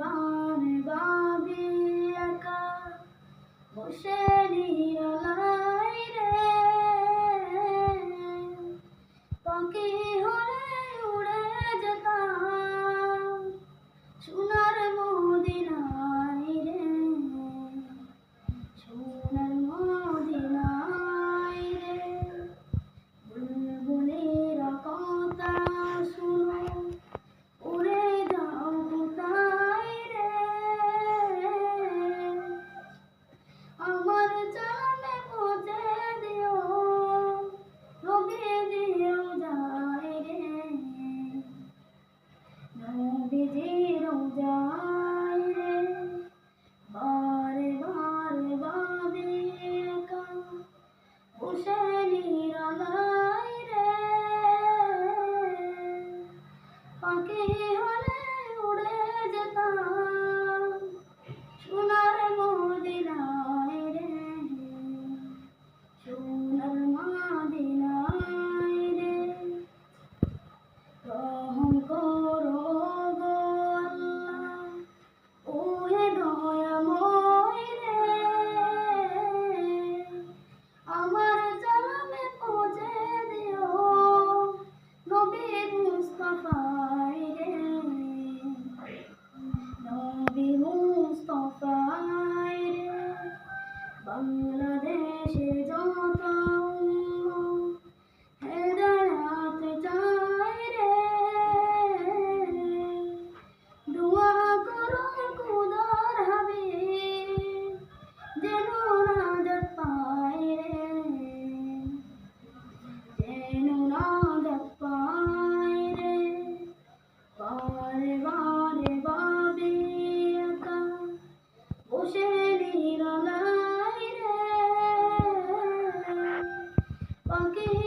বান বাবি একা। বসে নিরালা যায় রে। বারে বারে বাবে একা বসে নিরালায় রে। পাখি হলে উড়ে যেতাম, সোনার মদিনায় রে। সোনার মদিনায় রে। রহম করো। Okay.